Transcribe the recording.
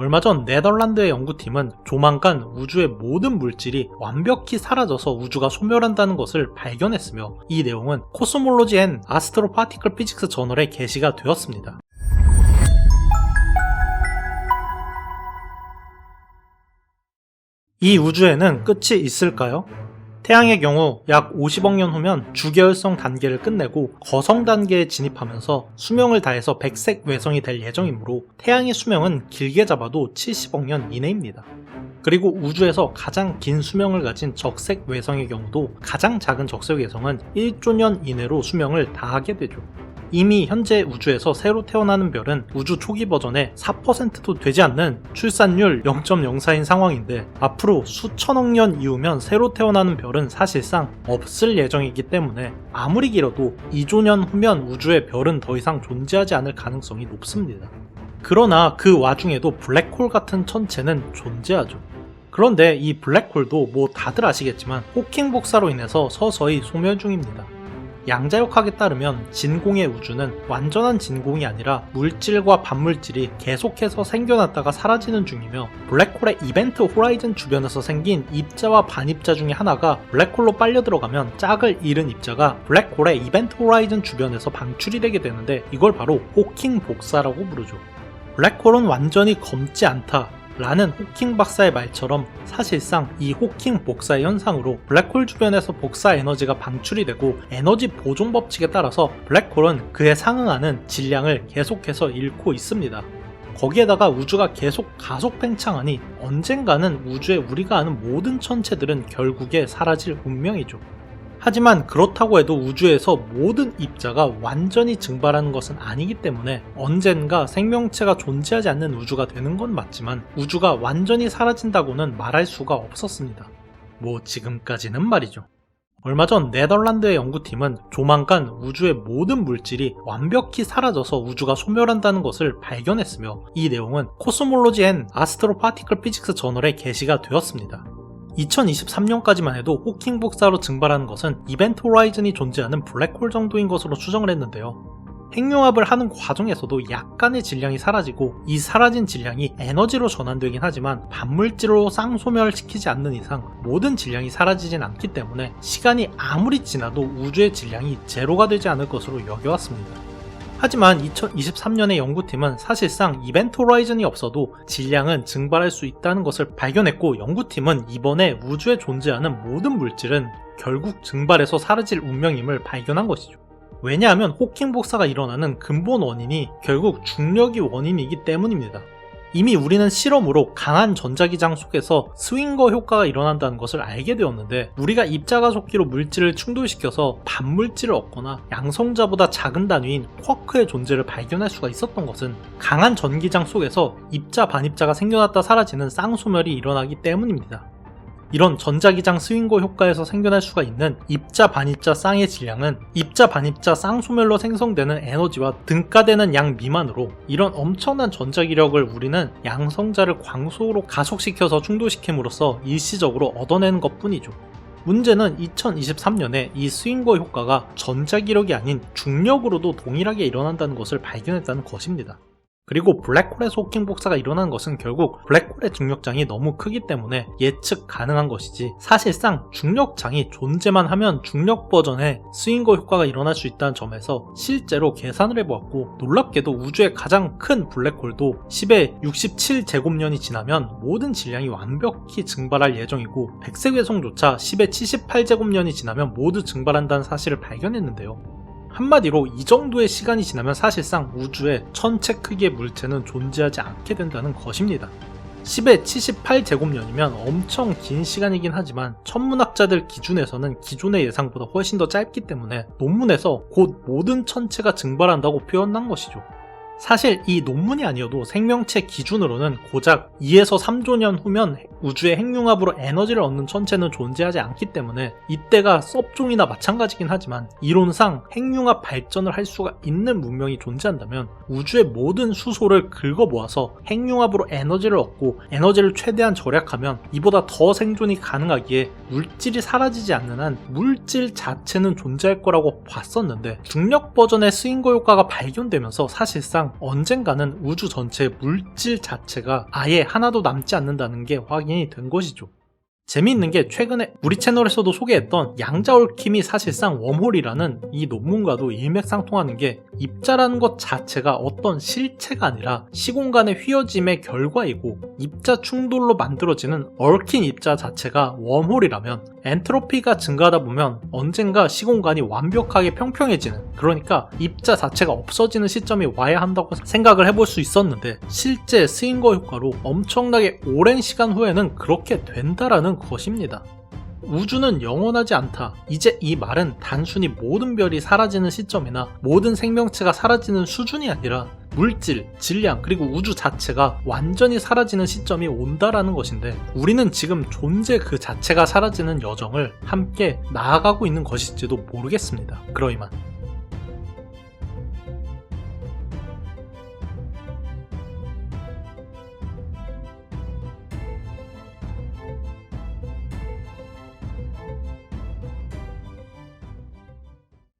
얼마 전 네덜란드의 연구팀은 조만간 우주의 모든 물질이 완벽히 사라져서 우주가 소멸한다는 것을 발견했으며 이 내용은 코스몰로지 앤 아스트로 파티클 피직스 저널에 게시가 되었습니다. 이 우주에는 끝이 있을까요? 태양의 경우 약 50억 년 후면 주계열성 단계를 끝내고 거성 단계에 진입하면서 수명을 다해서 백색 외성이 될 예정이므로 태양의 수명은 길게 잡아도 70억 년 이내입니다. 그리고 우주에서 가장 긴 수명을 가진 적색 외성의 경우도 가장 작은 적색 외성은 1조 년 이내로 수명을 다하게 되죠. 이미 현재 우주에서 새로 태어나는 별은 우주 초기 버전의 4%도 되지 않는 출산율 0.04인 상황인데 앞으로 수천억 년 이후면 새로 태어나는 별은 사실상 없을 예정이기 때문에 아무리 길어도 2조 년 후면 우주의 별은 더 이상 존재하지 않을 가능성이 높습니다. 그러나 그 와중에도 블랙홀 같은 천체는 존재하죠. 그런데 이 블랙홀도 뭐 다들 아시겠지만 호킹 복사로 인해서 서서히 소멸 중입니다. 양자역학에 따르면 진공의 우주는 완전한 진공이 아니라 물질과 반물질이 계속해서 생겨났다가 사라지는 중이며 블랙홀의 이벤트 호라이즌 주변에서 생긴 입자와 반입자 중에 하나가 블랙홀로 빨려 들어가면 짝을 잃은 입자가 블랙홀의 이벤트 호라이즌 주변에서 방출이 되게 되는데 이걸 바로 호킹 복사라고 부르죠. 블랙홀은 완전히 검지 않다. 라는 호킹 박사의 말처럼 사실상 이 호킹 복사 현상으로 블랙홀 주변에서 복사 에너지가 방출이 되고 에너지 보존 법칙에 따라서 블랙홀은 그에 상응하는 질량을 계속해서 잃고 있습니다. 거기에다가 우주가 계속 가속 팽창하니 언젠가는 우주에 우리가 아는 모든 천체들은 결국에 사라질 운명이죠. 하지만 그렇다고 해도 우주에서 모든 입자가 완전히 증발하는 것은 아니기 때문에 언젠가 생명체가 존재하지 않는 우주가 되는 건 맞지만 우주가 완전히 사라진다고는 말할 수가 없었습니다. 뭐 지금까지는 말이죠. 얼마 전 네덜란드의 연구팀은 조만간 우주의 모든 물질이 완벽히 사라져서 우주가 소멸한다는 것을 발견했으며 이 내용은 코스몰로지 앤 아스트로 파티클 피직스 저널에 게시가 되었습니다. 2023년까지만 해도 호킹 복사로 증발하는 것은 이벤트 호라이즌이 존재하는 블랙홀 정도인 것으로 추정을 했는데요. 핵융합을 하는 과정에서도 약간의 질량이 사라지고 이 사라진 질량이 에너지로 전환되긴 하지만 반물질로 쌍소멸시키지 않는 이상 모든 질량이 사라지진 않기 때문에 시간이 아무리 지나도 우주의 질량이 제로가 되지 않을 것으로 여겨왔습니다. 하지만 2023년의 연구팀은 사실상 이벤트 호라이즌이 없어도 질량은 증발할 수 있다는 것을 발견했고 연구팀은 이번에 우주에 존재하는 모든 물질은 결국 증발해서 사라질 운명임을 발견한 것이죠. 왜냐하면 호킹 복사가 일어나는 근본 원인이 결국 중력이 원인이기 때문입니다. 이미 우리는 실험으로 강한 전자기장 속에서 스윙거 효과가 일어난다는 것을 알게 되었는데 우리가 입자가속기로 물질을 충돌시켜서 반물질을 얻거나 양성자보다 작은 단위인 쿼크의 존재를 발견할 수가 있었던 것은 강한 전기장 속에서 입자 반입자가 생겨났다 사라지는 쌍소멸이 일어나기 때문입니다. 이런 전자기장 스윙고 효과에서 생겨날 수가 있는 입자 반입자 쌍의 질량은 입자 반입자 쌍소멸로 생성되는 에너지와 등가되는 양 미만으로 이런 엄청난 전자기력을 우리는 양성자를 광속으로 가속시켜서 충돌시킴으로써 일시적으로 얻어내는 것 뿐이죠. 문제는 2023년에 이 스윙거 효과가 전자기력이 아닌 중력으로도 동일하게 일어난다는 것을 발견했다는 것입니다. 그리고 블랙홀의 소킹 복사가 일어나는 것은 결국 블랙홀의 중력장이 너무 크기 때문에 예측 가능한 것이지 사실상 중력장이 존재만 하면 중력 버전의 스윙거 효과가 일어날 수 있다는 점에서 실제로 계산을 해보았고 놀랍게도 우주의 가장 큰 블랙홀도 10의 67제곱년이 지나면 모든 질량이 완벽히 증발할 예정이고 백색 외성조차 10의 78제곱년이 지나면 모두 증발한다는 사실을 발견했는데요. 한마디로 이 정도의 시간이 지나면 사실상 우주에 천체 크기의 물체는 존재하지 않게 된다는 것입니다. 10의 78제곱년이면 엄청 긴 시간이긴 하지만 천문학자들 기준에서는 기존의 예상보다 훨씬 더 짧기 때문에 논문에서 곧 모든 천체가 증발한다고 표현한 것이죠. 사실 이 논문이 아니어도 생명체 기준으로는 고작 2에서 3조 년 후면 우주의 핵융합으로 에너지를 얻는 천체는 존재하지 않기 때문에 이때가 섭종이나 마찬가지긴 하지만 이론상 핵융합 발전을 할 수가 있는 문명이 존재한다면 우주의 모든 수소를 긁어 모아서 핵융합으로 에너지를 얻고 에너지를 최대한 절약하면 이보다 더 생존이 가능하기에 물질이 사라지지 않는 한 물질 자체는 존재할 거라고 봤었는데 중력 버전의 스윙거 효과가 발견되면서 사실상 언젠가는 우주 전체의 물질 자체가 아예 하나도 남지 않는다는 게 확인이 된 것이죠. 재미있는 게 최근에 우리 채널에서도 소개했던 양자올킴이 사실상 웜홀이라는 이 논문과도 일맥상통하는 게 입자라는 것 자체가 어떤 실체가 아니라 시공간의 휘어짐의 결과이고 입자 충돌로 만들어지는 얽힌 입자 자체가 웜홀이라면 엔트로피가 증가하다 보면 언젠가 시공간이 완벽하게 평평해지는 그러니까 입자 자체가 없어지는 시점이 와야 한다고 생각을 해볼 수 있었는데 실제 스윙거 효과로 엄청나게 오랜 시간 후에는 그렇게 된다라는 것입니다. 우주는 영원하지 않다. 이제 이 말은 단순히 모든 별이 사라지는 시점이나 모든 생명체가 사라지는 수준이 아니라 물질, 질량, 그리고 우주 자체가 완전히 사라지는 시점이 온다라는 것인데 우리는 지금 존재 그 자체가 사라지는 여정을 함께 나아가고 있는 것일지도 모르겠습니다. 그러이만.